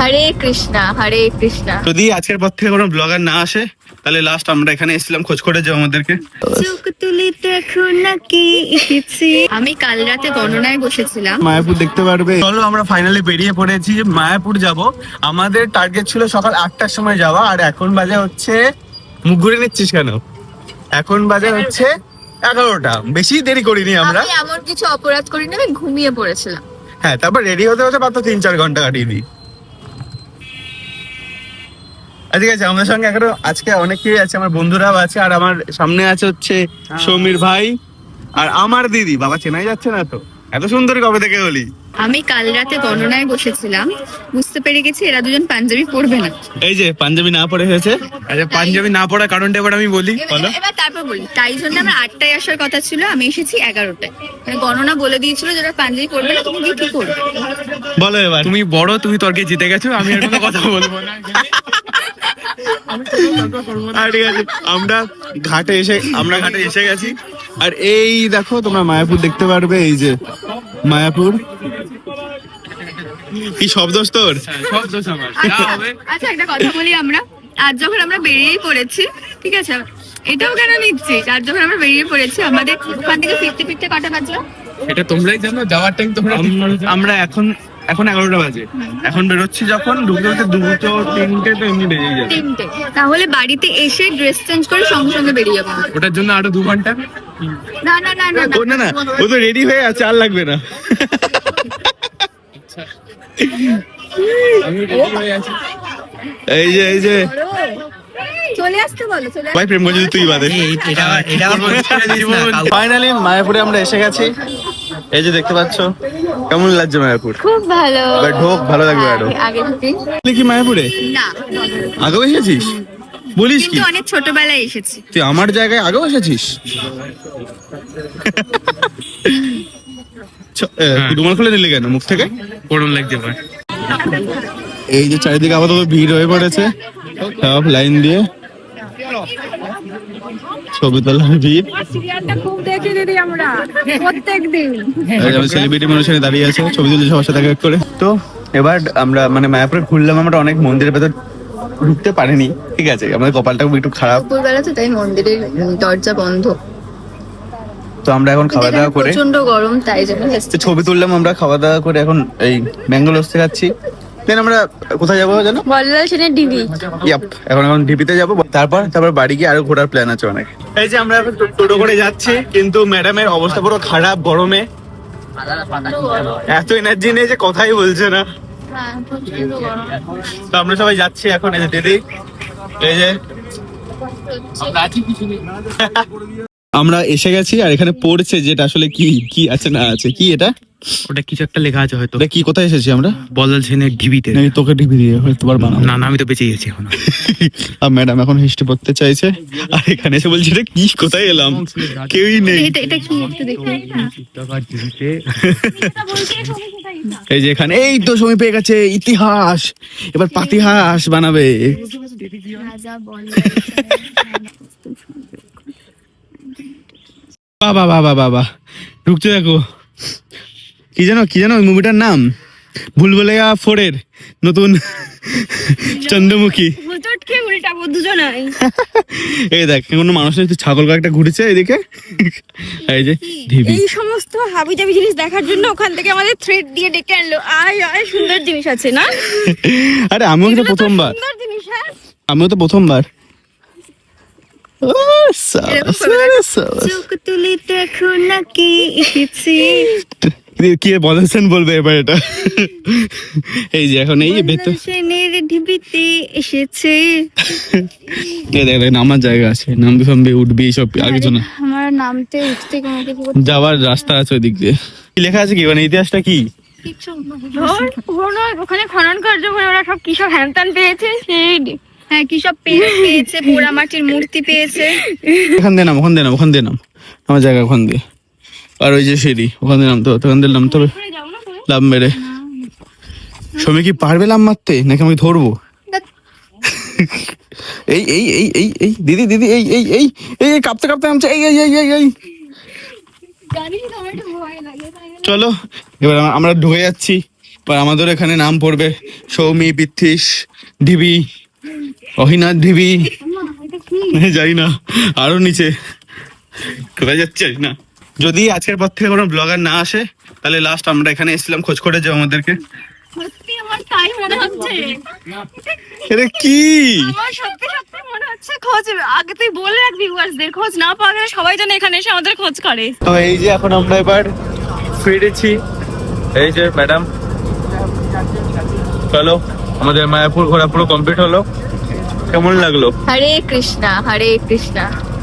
হরে কৃষ্ণা হরে কৃষ্ণা। যদি আজকের পর থেকে কোনো ব্লগার না আসে তাহলে লাস্ট আমরা এখানে এসেছিলাম খোঁজ করে যাও আমাদেরকে। চোখ তুলি দেখো নাকি আমি কাল রাতে গণনায় বসেছিলাম। মায়াপুর দেখতে পারবে। চলো আমরা ফাইনালি বেরিয়ে পড়েছি মায়াপুর যাব। আমাদের টার্গেট ছিল সকাল আটটার সময় যাওয়া আর এখন বাজে হচ্ছে মুখ ঘুরে নিচ্ছিস কেন? এখন বাজে হচ্ছে এগারোটা। বেশি দেরি করিনি আমরা। এমন কিছু অপরাধ করিনি আমি ঘুমিয়ে পড়েছিলাম। হ্যাঁ তারপর রেডি হতে হতে মাত্র তিন চার ঘণ্টা কাটিয়ে দিই আচ্ছা, ঠিক আছে আমাদের সঙ্গে এখনও আজকে অনেকেই আছে আমার বন্ধুরাও আছে আর আমার সামনে আছে হচ্ছে সমীর ভাই আর আমার দিদি। বাবা চেনাই যাচ্ছে না তো? এত সুন্দর কবে থেকে হলি আমি কাল রাতে গণনায় বসেছিলাম। বুঝতে পেরে গেছি এরা দুজন পাঞ্জাবি পরবে না। এই যে পাঞ্জাবি না পড়ে হয়েছে। আচ্ছা পাঞ্জাবি না পড়ার কারণটা এবার আমি বলি বলো। এবার তারপর বলি। তাই জন্য আমার আটটায় আসার কথা ছিল আমি এসেছি এগারোটায়। মানে গণনা বলে দিয়েছিল যারা পাঞ্জাবি পরবে না তুমি কি করবে বলো এবার। তুমি বড় তুমি তর্কে জিতে গেছো আমি আর কোনো কথা বলব না। আর ঠিক আছে আমরা ঘাটে এসে আমরা ঘাটে এসে গেছি। আর এই দেখো তোমরা মায়াপুর দেখতে পারবে এই যে মায়াপুর। কি শব্দ তোর? সব দোষ আমার আচ্ছা একটা কথা বলি আমরা। আজ যখন আমরা বেরিয়েই পড়েছি ঠিক আছে এটাও কেন নিচ্ছি? আজ যখন আমরা বেরিয়ে পড়েছি আমাদের ওখান থেকে ফিরতে ফিরতে কটা বাজলো? এটা তোমরাই জানো যাওয়ার টাইম তোমরা আমরা এখন এখন এগারোটা বাজে। এখন বেরোচ্ছি যখন ঢুকতে ঢুকতে দুটো তিনটে তো এমনি বেজে যাবে। তিনটে। তাহলে বাড়িতে এসে ড্রেস চেঞ্জ করে সঙ্গে সঙ্গে বেরিয়ে যাব ওটার জন্য আরও দু ঘণ্টা? না না না না ও না না ও তো রেডি হয়ে আছে আর লাগবে না। আছি। এই যে এই যে। চলে আসতে বলো চলে ভাই প্রেম করছিস তুই বাদে। ফাইনালি মায়াপুরে আমরা এসে গেছি। এই যে দেখতে পাচ্ছ? কেমন লাগছে মায়াপুর? খুব ভালো। এবার ঢোক ভালো লাগবে আরও। আগে থেকে। কি মায়াপুরে? না। আগেও এসেছিস? বলিস কি? অনেক ছোটবেলায় এসেছি। তুই আমার জায়গায় আগেও এসেছিস? তুই রুমাল খুলে নিলি কেন মুখ থেকে? গরম লাগছে ভাই এই যে চারিদিকে আপাতত ভিড় হয়ে পড়েছে। সব লাইন দিয়ে। ছবি তোলার ভিড় সিরিয়ালটা খুব দেখি দিদি আমরা প্রত্যেক দিন সেলিব্রিটি মানুষ এখানে দাঁড়িয়ে আছে ছবি তুলছে সবার সাথে এক করে। তো এবার আমরা মানে মায়াপুরে ঘুরলাম আমরা অনেক মন্দিরের ভেতর ঢুকতে পারিনি ঠিক আছে? আমাদের কপালটা একটু খারাপ। দুপুরবেলা তো তাই মন্দিরের দরজা বন্ধ। তো আমরা এখন খাওয়া দাওয়া করে প্রচণ্ড গরম তাই জন্য ছবি তুললাম আমরা খাওয়া দাওয়া করে এখন এই ব্যাঙ্গালোর থেকে খাচ্ছি দেন আমরা কোথায় যাব জানো? বল্লাল সেনের ডিবি ইয়াপ এখন এখন ডিপিতে যাব। তারপর তারপর বাড়ি গিয়ে আরও ঘোরার প্ল্যান আছে অনেক। এই যে আমরা এখন টোটো করে যাচ্ছি কিন্তু ম্যাডামের অবস্থা পুরো খারাপ গরমে। এত এনার্জি নেই যে কথাই বলছে না। হ্যাঁ, তো আমরা সবাই যাচ্ছি এখন এই যে দিদি এই যে। আমরা আছি পিছনে আমরা এসে গেছি আর এখানে পড়ছে যেটা আসলে কি কি আছে না আছে কি এটা? ওটা কিছু একটা লেখা আছে হয়তো। কি কোথায় এসেছি আমরা? বদল সেনের ঢিবিতে। নাকি তোকে টিভি দিয়ে হয়তো তোমার বানাবো। না না আমি তো বেঁচে গেছি এখন। আর ম্যাডাম এখন হিস্ট্রি পড়তে চাইছে। আর এখানে এসে বলছে এটা কি কোথায় এলাম? কেউই নেই। এটা এটা কি? একটু দেখি এই যে এখানে এই তো সময় পেয়ে গেছে ইতিহাস। এবার পাতিহাস বানাবে। বাবা বাবা বাবা ঢুকছে দেখো। কি জানো কি জানো ওই মুভিটার নাম? ভুলভুলাইয়া ফোরের নতুন চন্দ্রমুখী। এই দেখ কোনো মানুষ তুই ছাগল একটা ঘুরেছে এইদিকে এই যে এই সমস্ত হাবিজাবি জিনিস দেখার জন্য ওখান থেকে আমাদের থ্রেড দিয়ে ডেকে আনলো। আয় আয় সুন্দর জিনিস আছে না? আরে আমিও তো প্রথমবার। জিনিস হ্যাঁ? আমিও তো প্রথমবার। চোখ তুলি দেখো নাকি? কি- বলেছেন বলবে এবার এটা। এই যে এখন এই ভেতর ঢিবিতে এসেছে। এই নামার জায়গা আছে। নামবে ফামবে উঠবি কিছু না। আমার নামতে উঠতে কোনো কিছু যাওয়ার রাস্তা আছে ওই দিক দিয়ে। লেখা আছে কি? মানে ইতিহাসটা কি? ওখানে খনন কার্য করে ওরা সব কিসব হ্যানত্যান পেয়েছে? সেই হ্যাঁ কিসব পেয়ে পেয়েছে পোড়া মাটির মূর্তি পেয়েছে এখান দিয়ে নাম ওখান দিয়ে নাম ওখান দিয়ে নাম আমার জায়গা ওখান দিয়ে আর ওই যে সিঁড়ি ওখান দিয়ে নামতে ওখান দিয়ে নামতে হবে লাভ মেরে সময় কি পারবে লাভ মারতে নাকি আমি ধরবো এই এই এই এই এই দিদি দিদি এই এই এই এই কাঁপতে কাঁপতে নামছে এই এই এই এই এই চলো এবার আমরা ঢুকে যাচ্ছি পর আমাদের এখানে নাম পড়বে সৌমি বিথিস ঢিবি অহিনাথ ঢিবি যাই না আরও নিচে। কোথায় যাচ্ছে না? যদি আজকের পর থেকে কোনো ব্লগার না আসে তাহলে লাস্ট আমরা এখানে এসেছিলাম খোঁজ করে যাও আমাদেরকে এটা কি? আমার সত্যি সত্যি মনে হচ্ছে খোঁজ। আগে তুই বলে রাখ ভিউয়ার্সদের খোঁজ না পাওয়া গেলে সবাই যেন এখানে এসে আমাদের খোঁজ করে। তো এই যে এখন আমরা এবার ফিরেছি। এই যে ম্যাডাম চলো। আমাদের মায়াপুর ঘোরা পুরো কমপ্লিট হলো। কেমন লাগল? হরে কৃষ্ণা হরে কৃষ্ণা।